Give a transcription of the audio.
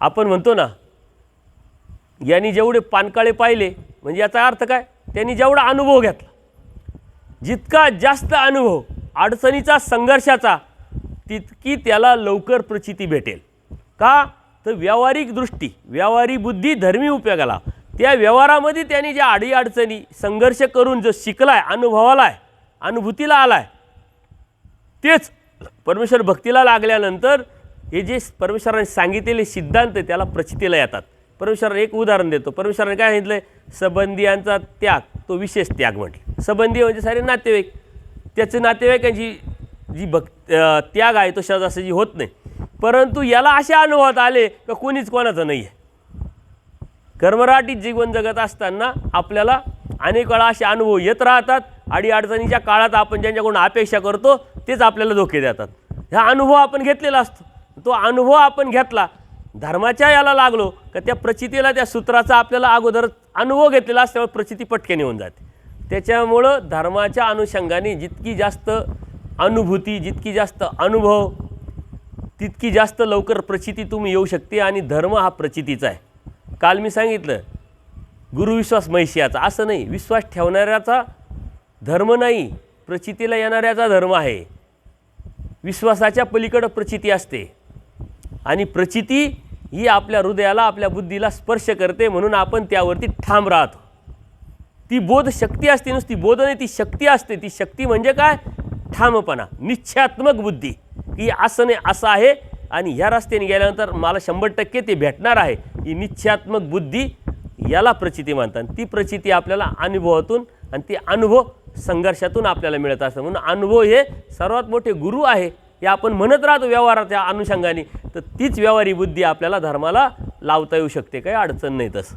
आपण म्हणतो ना यांनी जेवढे पानकाळे पाहिले म्हणजे याचा अर्थ काय? त्यांनी जेवढा अनुभव घेतला. जितका जास्त अनुभव अडचणीचा संघर्षाचा तितकी त्याला लवकर प्रचिती भेटेल. का? तर व्यावहारिक दृष्टी व्यावहारिक बुद्धी धर्मी उपयोगाला. त्या व्यवहारामध्ये त्यांनी ज्या आडी अडचणी संघर्ष करून जो शिकलाय अनुभवाला आहे अनुभूतीला आलाय तेच परमेश्वर भक्तीला लागल्यानंतर हे जे परमेश्वराने सांगितलेले सिद्धांत त्याला प्रचितीला येतात. परमेश्वराने एक उदाहरण देतो. परमेश्वराने काय सांगितलं संबंधियांचा त्याग तो विशेष त्याग म्हटलं. संबंधी म्हणजे सारे नातेवाईक. त्याचे नातेवाईकांची जी भक् त्याग आहे तो सहजासहजी होत नाही. परंतु याला असे अनुभवात आले का कोणीच कोणाचं नाही आहे कर्मराटीत जीवन जगत असताना आपल्याला अनेक वेळा असे अनुभव येत राहतात. आणि अडचणीच्या काळात आपण ज्यांच्याकडून अपेक्षा करतो तेच आपल्याला धोके देतात. हा अनुभव आपण घेतलेला असतो. तो अनुभव आपण घेतला धर्माच्या याला लागलो का त्या प्रचितीला त्या सूत्राचा आपल्याला अगोदर अनुभव घेतलेला असल्यामुळे प्रचिती पटकन येऊन जाते. त्याच्यामुळं धर्माच्या अनुषंगाने जितकी जास्त अनुभूती जितकी जास्त अनुभव तितकी जास्त लवकर प्रचिती तुम्ही येऊ शकते आणि धर्म हा प्रचितीचा आहे. काल मी सांगितलं गुरुविश्वास महिष्याचा असं नाही विश्वास ठेवणाऱ्याचा धर्म नाही प्रचितीला येणाऱ्याचा धर्म आहे. विश्वासाच्या पलीकडं प्रचिती असते. आणि प्रचिती ही आपल्या हृदयाला आपल्या बुद्धीला स्पर्श करते म्हणून आपण त्यावरती ठाम राहतो. ती बोध शक्ती असते नुसती बोध नाही ती शक्ती असते. ती शक्ती म्हणजे काय? ठामपणा निश्चयात्मक बुद्धी. की असं नाही असं आहे. आणि ह्या रस्त्याने गेल्यानंतर मला शंभर टक्के ते भेटणार आहे. ही निश्चयात्मक बुद्धी याला प्रचिती म्हणतात. ती प्रचिती आपल्याला अनुभवातून आणि ती अनुभव संघर्षातून आपल्याला मिळत असतं. म्हणून अनुभव हे सर्वात मोठे गुरु आहे. ते आपण म्हणत राहतो व्यवहाराच्या अनुषंगाने तर तीच व्यवहारी बुद्धी आपल्याला धर्माला लावता येऊ शकते काही अडचण नाही तसं.